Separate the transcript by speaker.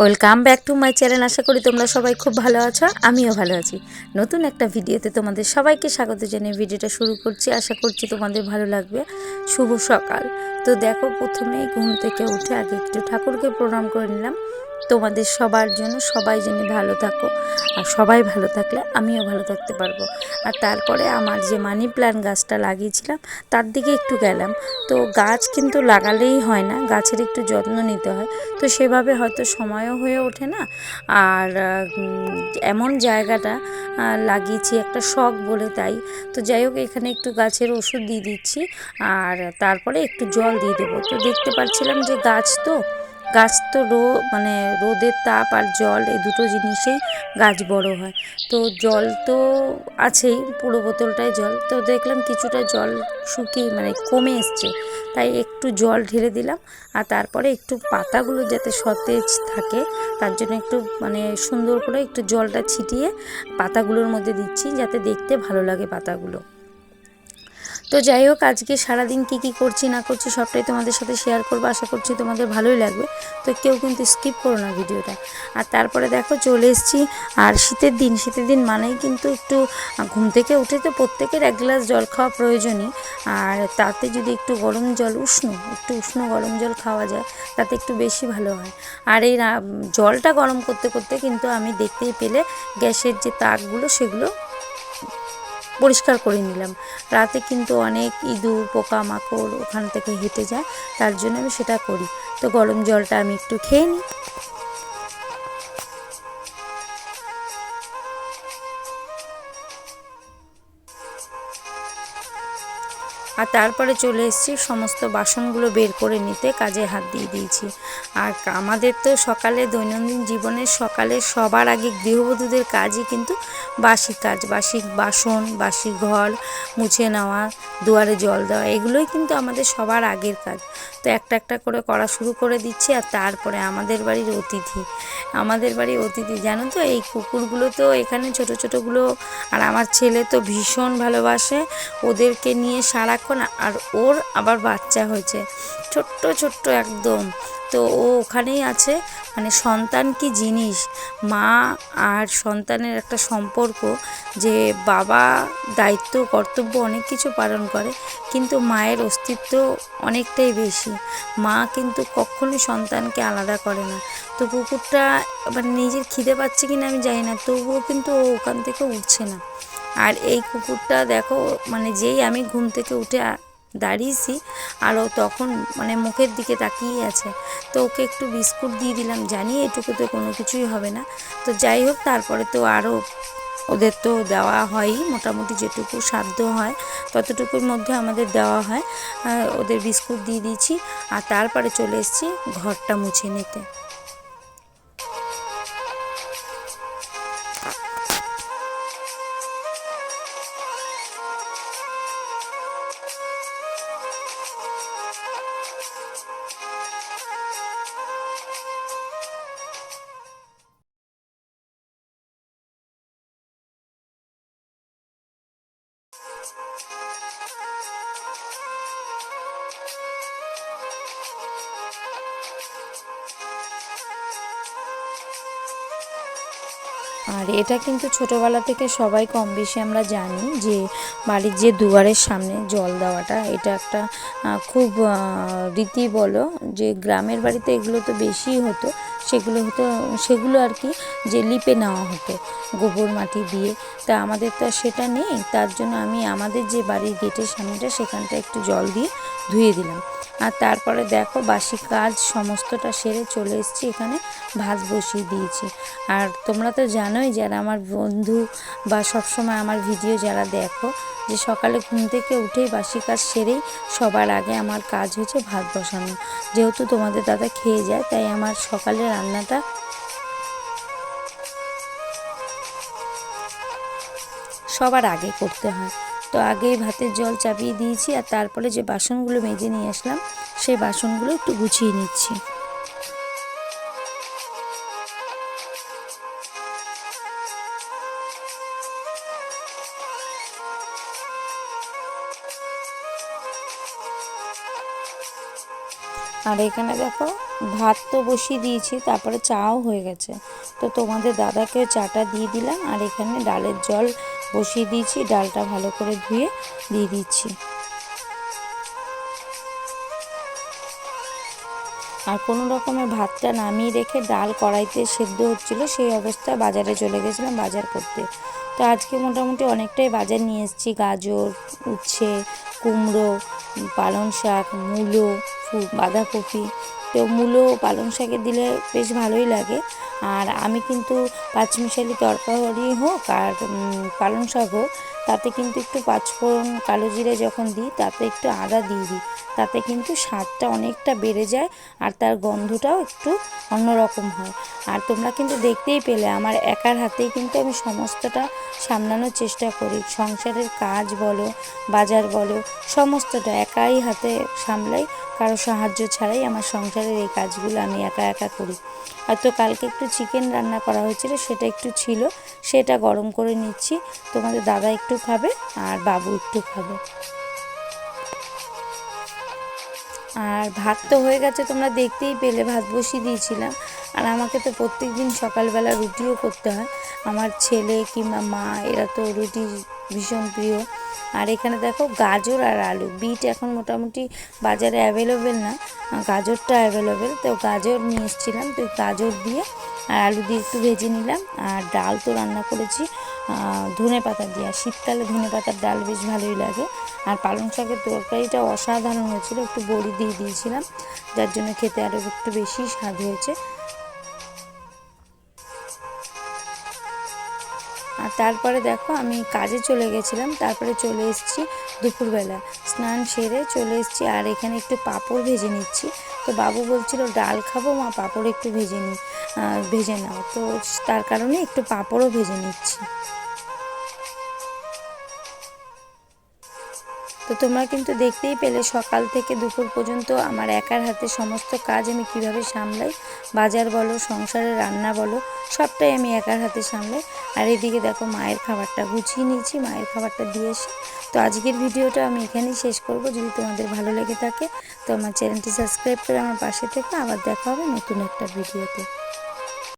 Speaker 1: Welcome back to my channel আশা করি তোমরা সবাই খুব ভালো আছো, আমিও ভালো আছি। নতুন একটা ভিডিওতে তোমাদের সবাইকে স্বাগত জানিয়ে ভিডিওটা শুরু করছি। আশা করছি তোমাদের ভালো লাগবে। শুভ সকাল। তো দেখো, প্রথমেই ঘুম থেকে উঠে আগে একটু ঠাকুরকে প্রণাম করে নিলাম। তোমাদের সবার জন্য সবাই যেন ভালো থাকো। আর সবাই ভালো থাকলে আমিও ভালো থাকতে পারব। আর তারপরে আমার যে মানি প্ল্যান্ট গাছটা লাগিয়েছিলাম, তার দিকে একটু গেলাম। তো গাছ কিন্তু লাগালেই হয় না, গাছের একটু যত্ন নিতে হয়। তো সেভাবে হয়তো সময়ও হয়ে ওঠে না। আর এমন জায়গাটা লাগিয়েছি একটা শখ বলে তাই। তো যাই হোক, এখানে একটু গাছের ওষুধ দিয়ে দিচ্ছি। আর তারপরে একটু জল দিয়ে দেবো। তো দেখতে পাচ্ছিলাম যে গাছ তো গাছ তো রো মানে রোদের তাপ আর জল, এই দুটো জিনিসেই গাছ বড় হয়। তো জল তো আছেই, পুরো বোতলটায় জল। তো দেখলাম কিছুটা জল শুকিয়ে মানে কমে এসছে। তাই একটু জল ঢেলে দিলাম আর তারপরে একটু পাতাগুলো যাতে সতেজ থাকে, তার জন্য একটু মানে সুন্দর করে একটু জলটা ছিটিয়ে পাতাগুলোর মধ্যে দিচ্ছি, যাতে দেখতে ভালো লাগে পাতাগুলো। তো যাই হোক, আজকে সারাদিন কি কি করছি, না করছি, সবটাই তোমাদের সাথে শেয়ার করব। আশা করছি তোমাদের ভালোই লাগবে। তো কেউ কিন্তু স্কিপ করো না ভিডিওটা। আর তারপরে দেখো, চলে এসেছি। আর শীতের দিন শীতের দিন মানেই কিন্তু একটু ঘুম থেকে উঠে তো প্রত্যেকের এক গ্লাস জল খাওয়া প্রয়োজনই। আর তাতে যদি একটু গরম জল, উষ্ণ, একটু উষ্ণ গরম জল খাওয়া যায়, তাতে একটু বেশি ভালো হয়। আর এই জলটা গরম করতে করতে কিন্তু আমি দেখতেই পেলে গ্যাসের যে তাকগুলো, সেগুলো পরিষ্কার করে নিলাম। রাতে কিন্তু অনেক ইঁদুর, পোকামাকড় ওখান থেকে হেঁটে যায়, তার জন্য আমি সেটা করি। তো গরম জলটা আমি একটু খেয়ে নিই। আর তারপরে চলে এসেছি, সমস্ত বাসনগুলো বের করে নিতে কাজে হাত দিয়ে দিয়েছি। আর আমাদের তো সকালে দৈনন্দিন জীবনের সকালে সবার আগে গৃহবধূদের কাজই কিন্তু বাসি কাজ, বাসি বাসন, বাসি ঘর, মুছে নেওয়া, দুয়ারে জল দেওয়া, এগুলোই কিন্তু আমাদের সবার আগের কাজ। তো একটা একটা করে করা শুরু করে দিচ্ছি আর তারপরে আমাদের বাড়ির অতিথি। আমাদের বাড়ির অতিথি, জানো তো, এই কুকুরগুলো তো এখানে ছোট ছোটোগুলো, আর আমার ছেলে তো ভীষণ ভালোবাসে। ওদেরকে নিয়ে সারাক্ষণ, আর ওর আবার বাচ্চা হয়েছে। ছোট্ট ছোট্ট একদম। তো ও ওখানেই আছে। মানে সন্তান কি জিনিস? মা আর সন্তানের একটা সম্পর্ক যে বাবা দায়িত্ব, কর্তব্য অনেক কিছু পালন করে, কিন্তু মায়ের অস্তিত্ব অনেকটাই বেশি। মা কিন্তু কখনোই সন্তানকে আলাদা করে না। তো কুকুরটা এবার নিজের খিদে পাচ্ছে কিনা আমি জানি না, তবুও কিন্তু ও ওখান থেকে উঠছে না। আর এই কুকুরটা দেখো মানে যেই আমি ঘুম থেকে উঠে দাঁড়িয়েছি আর ও তখন মানে মুখের দিকে তাকিয়ে আছে। তো ওকে একটু বিস্কুট দিয়ে দিলাম, জানি এটুকুতে কোনো কিছুই হবে না। তো যাই হোক, তারপরে তো আরও ওদের তো দেওয়া হয়ই, মোটামুটি যেটুকু সাধ্য হয় ততটুকুর মধ্যে আমাদের দেওয়া হয়। ওদের বিস্কুট দিয়ে দিয়েছি আর তারপরে চলে এসেছি ঘরটা মুছে নিতে। Thank you. আর এটা কিন্তু ছোটোবেলা থেকে সবাই কম বেশি আমরা জানি যে বাড়ির যে দুয়ারের সামনে জল দেওয়াটা, এটা একটা খুব রীতি বলো যে গ্রামের বাড়িতে এগুলো তো বেশিই হতো, সেগুলো হতো, সেগুলো আর কি যে লিপে নেওয়া হতো গোবর মাটি দিয়ে। তা আমাদের তো সেটা নেই, তার জন্য আমি আমাদের যে বাড়ির গেটের সামনেটা সেখানটা একটু জল দিয়ে ধুয়ে দিলাম। আর তারপরে দেখো বাসি কাজ সমস্তটা সেরে চলে এসেছি, এখানে ভাত বসিয়ে দিয়েছি। আর তোমরা তো জানোই যারা আমার বন্ধু বা সবসময় আমার ভিডিও যারা দেখো, যে সকালে ঘুম থেকে উঠেই বাসি কাজ সেরেই সবার আগে আমার কাজ হচ্ছে ভাত বসানো। যেহেতু তোমাদের দাদা খেয়ে যায়, তাই আমার সকালে রান্নাটা সবার আগে করতে হয়। তো আগেই ভাতের জল চাপিয়ে দিয়েছি আর তারপরে যে বাসনগুলো মেজে নিয়ে আসলাম, সেই বাসনগুলো একটু গুছিয়ে নিচ্ছি। আর এখানে দেখো, ভাত তো বসিয়ে দিয়েছি, তারপরে চাও হয়ে গেছে। তো তোমাদের দাদাকেও চাটা দিয়ে দিলাম, আর এখানে ডালের জল বসিয়ে দিয়েছি, ডালটা ভালো করে ধুয়ে দিয়ে দিচ্ছি। আর কোনো রকমের ভাতটা নামিয়ে রেখে ডাল কড়াইতে সেদ্ধ হচ্ছিল, সেই অবস্থায় বাজারে চলে গেছিলাম বাজার করতে। তো আজকে মোটামুটি অনেকটাই বাজার নিয়ে এসেছি, গাজর, উচ্ছে, কুমড়ো, পালং শাক, মূলো বাঁধাকপি তো মূলো পালং শাকে দিলে বেশ ভালোই লাগে। আর আমি কিন্তু পাঁচমিশালি তরকারি হোক আর পালং শাক হোক, তাতে কিন্তু একটু পাঁচফোড়ন কালো জিরে যখন দিই, তাতে একটু আদা দিয়ে দিই। তাতে কিন্তু স্বাদটা অনেকটা বেড়ে যায় আর তার গন্ধটাও একটু অন্যরকম হয়। আর তোমরা কিন্তু দেখতেই পেলে, আমার একার হাতেই কিন্তু আমি সমস্তটা সামলানোর চেষ্টা করি। সংসারের কাজ বলো, বাজার বলো, সমস্তটা একাই হাতে সামলাই কারও সাহায্য ছাড়াই আমার সংসারের এই কাজগুলো আমি একা একা করি। হয়তো কালকে একটু চিকেন রান্না করা হয়েছিল, সেটা একটু ছিল, সেটা গরম করে নিচ্ছি। তোমাদের দাদা একটু খাবে আর বাবু একটু খাবে। আর ভাত তো হয়ে গেছে, তোমরা দেখতেই পেলে, ভাত বসিয়ে দিয়েছিলাম। আর আমাকে তো প্রত্যেক দিন সকালবেলা রুটিও করতে হয়। আমার ছেলে কিংবা মা, এরা তো রুটি ভীষণ প্রিয়। আর এখানে দেখো গাজর আর আলু। বিট এখন মোটামুটি বাজারে অ্যাভেলেবেল না। গাজরটা অ্যাভেলেবেল তো গাজর নিয়ে এসেছিলাম। তো গাজর দিয়ে আর আলু দিয়ে একটু ভেজে নিলাম। আর ডাল তো রান্না করেছি। ধনে পাতা দিয়ে। আর শীতকালে ধনে পাতার ডাল বেশ ভালোই লাগে। আর পালং শাকের তরকারিটা অসাধারণ হয়েছিল। একটু বড়ি দিয়ে দিয়েছিলাম। যার জন্য খেতে আরও একটু বেশি স্বাদ হয়েছে। আর তারপরে দেখো আমি কাজে চলে গেছিলাম, তারপরে চলে এসেছি দুপুরবেলা। স্নান সেরে চলে এসেছি আর এখানে একটু পাঁপড় ভেজে নিচ্ছি। তো বাবু বলছিল, ডাল খাব, মা পাঁপড় একটু ভেজে নি ভেজে নাও। তো তার কারণে একটু পাঁপড়ও ভেজে নিচ্ছি। তো তোমরা কিন্তু দেখতেই পেলে সকাল থেকে দুপুর পর্যন্ত আমার একার হাতে সমস্ত কাজ আমি কীভাবে সামলাই। বাজার বলো সংসারে রান্না বলো, সবটাই আমি একার হাতে সামলাই। আর এদিকে দেখো মায়ের খাবারটা গুছিয়ে নিয়েছি, মায়ের খাবারটা দিয়ে এসে। তো আজকের ভিডিওটা আমি এখানেই শেষ করব। যদি তোমাদের ভালো লেগে থাকে, তো আমার চ্যানেলটি সাবস্ক্রাইব করে আমার পাশে থেকে। আবার দেখা হবে নতুন একটা ভিডিওতে।